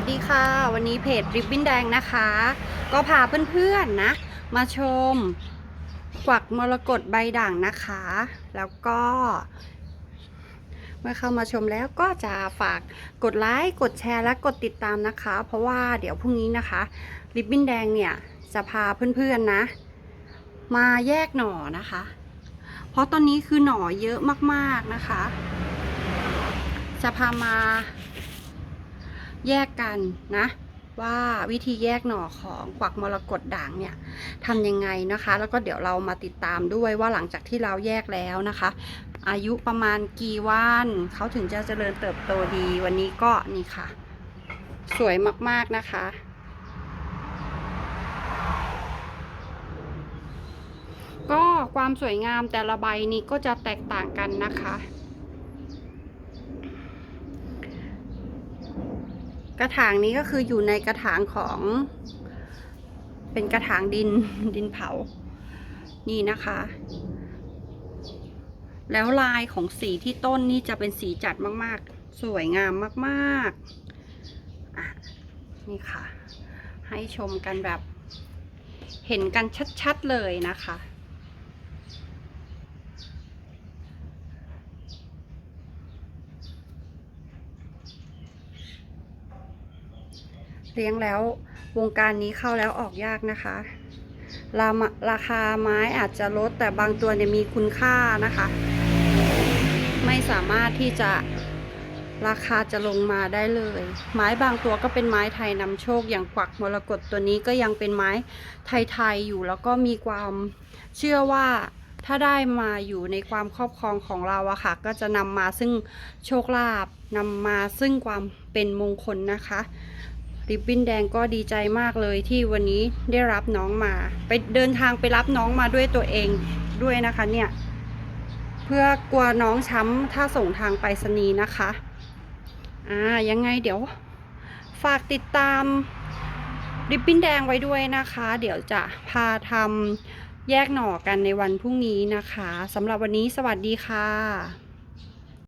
วัสดีค่ะ วันนี้เพจริบบิ้นแดงนะคะ ก็พาเพื่อนๆนะ มาชมกวักมรกตใบด่างนะคะ แล้วก็ เมื่อเข้ามาชมแล้วก็จะฝากกดไลค์กดแชร์และกดติดตามนะคะ เพราะว่าเดี๋ยวพรุ่งนี้นะคะ ริบบิ้นแดงเนี่ยจะพาเพื่อนๆนะ มาแยกหน่อนะคะ เพราะตอนนี้คือหน่อเยอะมากๆนะคะ จะพามา แยกกันนะ ว่าวิธีแยกหน่อของกวักมรกตด่างเนี่ยทำยังไงนะคะ แล้วก็เดี๋ยวเรามาติดตามด้วยว่าหลังจากที่เราแยกแล้วนะคะ อายุประมาณกี่วันเขาถึงจะเจริญเติบโตดีวันนี้ก็นี่ค่ะ สวยมากๆนะคะก็ความสวยงามแต่ละใบนี้ก็จะแตกต่างกันนะคะ กระถางนี้ก็คืออยู่ในกระถางของ เป็นกระถางดินดินเผา นี่นะคะ แล้วลายของสีที่ต้นนี่จะเป็นสีจัดมาก ๆ สวยงามมากๆนี่ค่ะ ให้ชมกันแบบ เห็นกันชัด ๆ เลยนะคะ เลี้ยงแล้ววงการนี้เข้าแล้วออกยากนะคะราราคาไม้อาจจะลดแต่บางตัวเนี่ยมีคุณค่านะคะ ไม่สามารถที่จะราคาจะลงมาได้เลย ไม้บางตัวก็เป็นไม้ไทยนำโชคอย่างกวักมรกตตัวนี้ก็ยังเป็นไม้ไทยๆอยู่ แล้วก็มีความเชื่อว่าถ้าได้มาอยู่ในความครอบครองของเราอะค่ะ ก็จะนำมาซึ่งโชคลาภนำมาซึ่งความเป็นมงคลนะคะ ริบบิ้นแดงก็ดีใจมากเลยที่วันนี้ได้รับน้องมา ไปเดินทางไปรับน้องมาด้วยตัวเองด้วยนะคะเนี่ย เพื่อกลัวน้องช้ำถ้าส่งทางไปรษณีย์นะคะอ่ายังไงเดี๋ยวฝากติดตามริบบิ้นแดงไว้ด้วยนะคะ เดี๋ยวจะพาทำแยกหน่อกันในวันพรุ่งนี้นะคะสำหรับวันนี้สวัสดีค่ะ